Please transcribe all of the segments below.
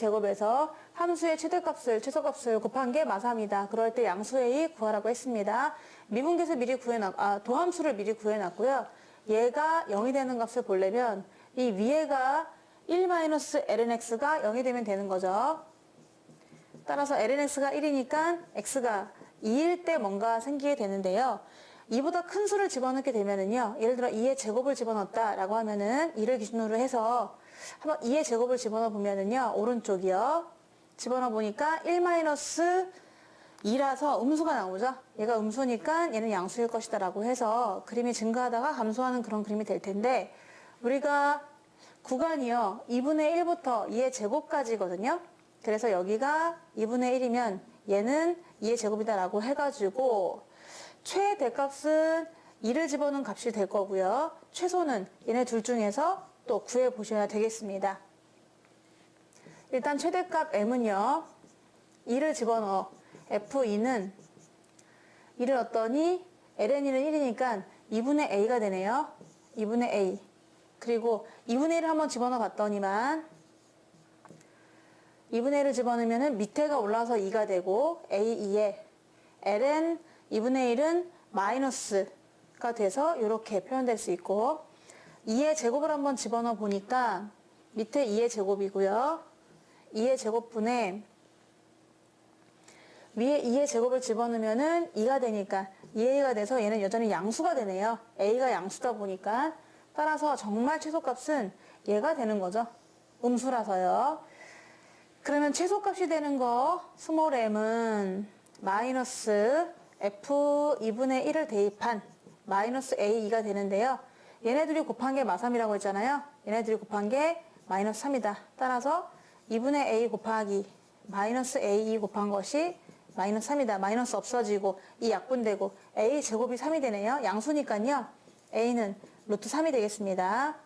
제곱에서 함수의 최대값을 최소값을 곱한 게 마삼이다. 그럴 때 양수의 2 구하라고 했습니다. 미분계수 미리 구해놨 아 도함수를 미리 구해놨고요. 얘가 0이 되는 값을 보려면 이 위에가 1-lnx가 0이 되면 되는 거죠. 따라서 lnx가 1이니까 x가 2일 때 뭔가 생기게 되는데요. 2보다 큰 수를 집어넣게 되면은요. 예를 들어 2의 제곱을 집어넣었다라고 하면은 2를 기준으로 해서 한번 2의 제곱을 집어넣어 보면은요. 오른쪽이요. 집어넣어 보니까 1-2라서 음수가 나오죠. 얘가 음수니까 얘는 양수일 것이다 라고 해서 그림이 증가하다가 감소하는 그런 그림이 될 텐데 우리가 구간이요. 2분의 1부터 2의 제곱까지거든요. 그래서 여기가 2분의 1이면 얘는 2의 제곱이다라고 해가지고 최대값은 2를 집어넣은 값이 될 거고요. 최소는 얘네 둘 중에서 또 구해 보셔야 되겠습니다. 일단 최대값 m은요. 2를 집어넣어. f2는 2를 넣었더니 ln이는 1이니까 2분의 a가 되네요. 2분의 a. 그리고 2분의 1을 한번 집어넣어 봤더니만 2분의 1을 집어넣으면 밑에가 올라서 2가 되고 a2에 ln 2분의 1은 마이너스가 돼서 이렇게 표현될 수 있고 2의 제곱을 한번 집어넣어 보니까 밑에 2의 제곱이고요. 2의 제곱분에 위에 2의 제곱을 집어넣으면은 2가 되니까 2a가 돼서 얘는 여전히 양수가 되네요. a가 양수다 보니까 따라서 정말 최소값은 얘가 되는 거죠. 음수라서요. 그러면 최소값이 되는 거 스몰 m은 마이너스 f 2분의 1을 대입한 마이너스 a2가 되는데요. 얘네들이 곱한 게 마삼이라고 했잖아요. 얘네들이 곱한 게 마이너스 3이다. 따라서 2분의 a 곱하기 마이너스 a2 곱한 것이 마이너스 3이다. 마이너스 없어지고 이 약분되고 a 제곱이 3이 되네요. 양수니까요. a는 루트 3이 되겠습니다.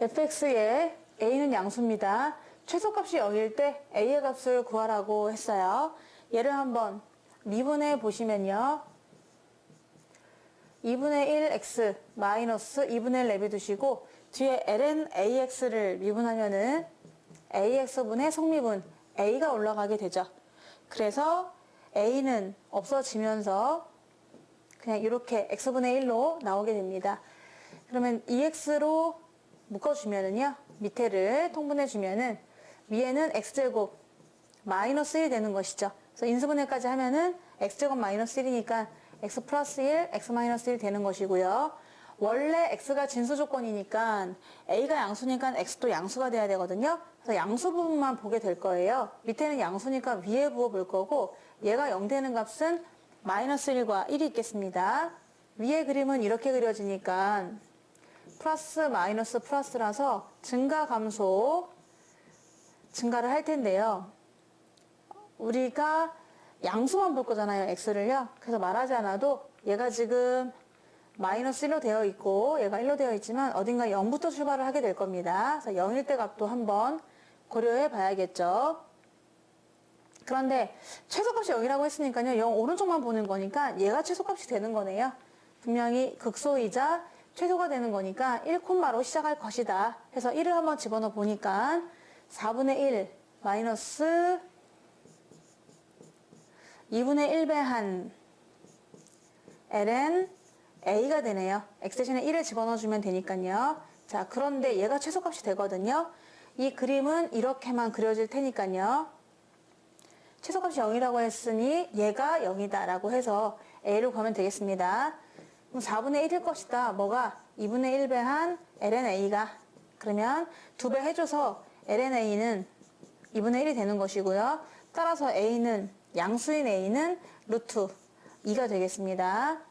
fx의 a는 양수입니다. 최소값이 0일 때 a의 값을 구하라고 했어요. 얘를 한번 미분해 보시면요. 2분의 1x 마이너스 2분의 1 내비두시고 뒤에 ln ax를 미분하면은 ax분의 성미분 a가 올라가게 되죠. 그래서 a는 없어지면서 그냥 이렇게 x분의 1로 나오게 됩니다. 그러면 2x로 묶어주면은요. 밑에를 통분해주면은 위에는 x제곱 마이너스 1이 되는 것이죠. 그래서 인수분해까지 하면은 x제곱 마이너스 1이니까 x 플러스 1, x 마이너스 1 되는 것이고요. 원래 x가 진수 조건이니까 a가 양수니까 x도 양수가 돼야 되거든요. 그래서 양수 부분만 보게 될 거예요. 밑에는 양수니까 위에 부어 볼 거고 얘가 0 되는 값은 마이너스 1과 1이 있겠습니다. 위에 그림은 이렇게 그려지니까 플러스 마이너스 플러스라서 증가 감소 증가를 할 텐데요. 우리가 양수만 볼 거잖아요. x를요. 그래서 말하지 않아도 얘가 지금 마이너스 1로 되어 있고 얘가 1로 되어 있지만 어딘가 0부터 출발을 하게 될 겁니다. 그래서 0일 때 값도 한번 고려해 봐야겠죠. 그런데 최소값이 0이라고 했으니까요. 0 오른쪽만 보는 거니까 얘가 최소값이 되는 거네요. 분명히 극소이자 최소가 되는 거니까 1콤마로 시작할 것이다. 해서 1을 한번 집어넣어 보니까 4분의 1 마이너스 2분의 1배 한 ln a가 되네요. x 대신에 1을 집어넣어주면 되니까요. 자, 그런데 얘가 최소값이 되거든요. 이 그림은 이렇게만 그려질 테니까요. 최소값이 0이라고 했으니 얘가 0이다 라고 해서 a를 구하면 되겠습니다. 그럼 4분의 1일 것이다. 뭐가? 2분의 1배 한 ln a가 그러면 2배 해줘서 ln a는 2분의 1이 되는 것이고요. 따라서 a는 양수인 a는 루트 2가 되겠습니다.